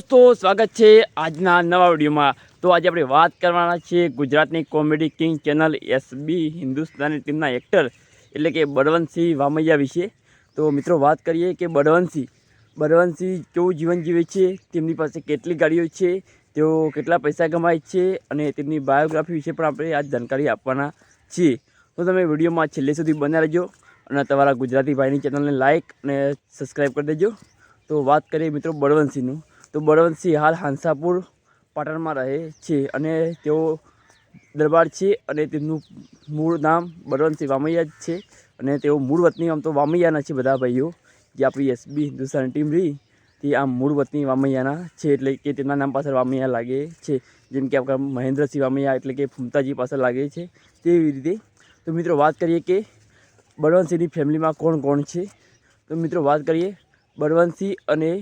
દોસ્તો, સ્વાગત છે આજના નવા વિડીયોમાં. તો આજે આપણે વાત કરવાના છીએ ગુજરાતની comedy king channel SB Hindustani ટીમના એક્ટર એટલે કે બળવંતસિંહ વામૈયા વિશે. તો મિત્રો, વાત કરીએ કે બળવંતસિંહ. બળવંતસિંહ કેવું જીવન જીવે છે, તેમની પાસે કેટલી ગાડીઓ છે, તેઓ કેટલા પૈસા કમાય છે અને તેમની બાયોગ્રાફી વિશે પણ આપણે આ જાણકારી આપવાના છીએ. તો તમે વિડીયોમાં છેલ્લે સુધી બન્યા રહેજો અને તમારા ગુજરાતી ભાઈની ચેનલને લાઇક અને સબસ્ક્રાઈબ કરી દેજો. તો વાત કરીએ મિત્રો બળવંતસિંહનું. તો બળવંતસિંહ હાલ હાંસાપુર પાટણમાં રહે છે અને તેઓ દરબાર છે અને તેમનું મૂળ નામ બળવંતસિંહ વામૈયા જ છે અને તેઓ મૂળ વતની, આમ તો વામૈયાના છે બધા ભાઈઓ, જે આપણી એસબી હિન્દુસ્તાન ટીમ રહી, તે આમ મૂળ વતની વામૈયાના છે એટલે કે તેમના નામ પાછળ વામૈયા લાગે છે. જેમ કે આપણા મહેન્દ્રસિંહ વામૈયા એટલે કે ફૂમતાજી પાછળ લાગે છે તેવી રીતે. તો મિત્રો વાત કરીએ કે બળવંતસિંહની ફેમિલીમાં કોણ કોણ છે? તો મિત્રો વાત કરીએ બળવંતસિંહ અને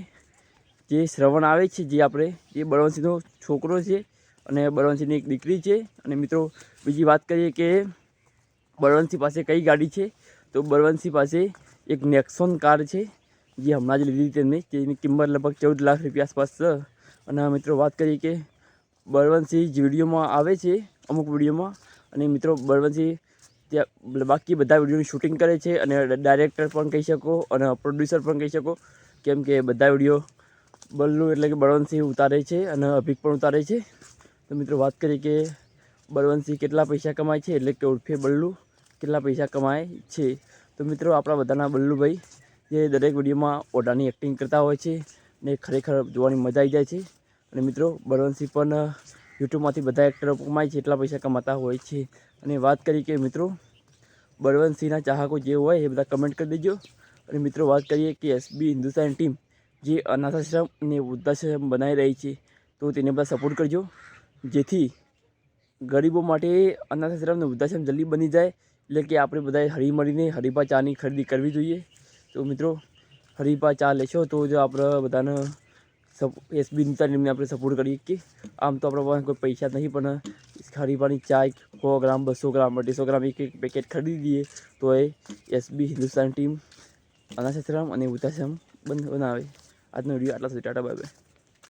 જે શ્રવણ આવે છે, જે આપણે એ બળવંતસિંહનો છોકરો છે અને બળવંતસિંહની એક દીકરી છે. અને મિત્રો, બીજી વાત કરીએ કે બળવંતસિંહ પાસે કઈ ગાડી છે? તો બળવંતસિંહ પાસે એક નેક્સોન કાર છે, જે હમણાં જ લીધી તેમને. જેની કિંમત લગભગ ચૌદ લાખ રૂપિયા આસપાસ અને મિત્રો વાત કરીએ કે બળવંતસિંહ જે વિડીયોમાં આવે છે, અમુક વિડીયોમાં. અને મિત્રો બળવંતસિંહ ત્યાં બાકી બધા વિડીયોની શૂટિંગ કરે છે અને ડાયરેક્ટર પણ કહી શકો અને પ્રોડ્યુસર પણ કહી શકો, કેમ કે બધા વીડિયો બલ્લુ એટલે કે બળવંતસિંહ ઉતારે છે અને અભિક પણ ઉતારે છે. તો મિત્રો વાત કરીએ કે બળવંતસિંહ કેટલા પૈસા કમાય છે એટલે કે ઉર્ફે બલ્લુ કેટલા પૈસા કમાય છે. તો મિત્રો આપણા બધાના બલ્લુભાઈ જે દરેક વિડીયોમાં ઓઢાની એક્ટિંગ કરતા હોય છે ને ખરેખર જોવાની મજા આવી જાય છે. અને મિત્રો બળવંતસિંહ પણ યુટ્યુબમાંથી બધા એક્ટરો કમાય છે, એટલા પૈસા કમાતા હોય છે. અને વાત કરી કે મિત્રો બળવંતસિંહના ચાહકો જે હોય એ બધા કમેન્ટ કરી દેજો. અને મિત્રો વાત કરીએ કે એસબી હિન્દુસ્તાન ટીમ જે અનાથાશ્રમ અને વૃદ્ધાશ્રમ બનાવી રહી છે, તો તેને બધા સપોર્ટ કરજો. જેથી ગરીબો માટે અનાથાશ્રમ અને વૃદ્ધાશ્રમ જલ્દી બની જાય. એટલે કે આપણે બધાએ હળી મળીને હરીફા ચાની ખરીદી કરવી જોઈએ. તો મિત્રો, હરીફા ચા લેશો તો જ આપણે બધાને એસબી ટીમને આપણે સપોર્ટ કરીએ કે આમ તો આપણા પાસે કોઈ પૈસા નહીં, પણ હરીફાની ચા સો ગ્રામ, બસો ગ્રામ, અઢીસો ગ્રામ એક એક પેકેટ ખરીદી દઈએ, તો એ એસબી હિન્દુસ્તાન ટીમ અનાથાશ્રમ અને વૃદ્ધાશ્રમ બંધ બનાવે. આજનો વીડિયો આટલા સુધી ટાટા બાય બાય.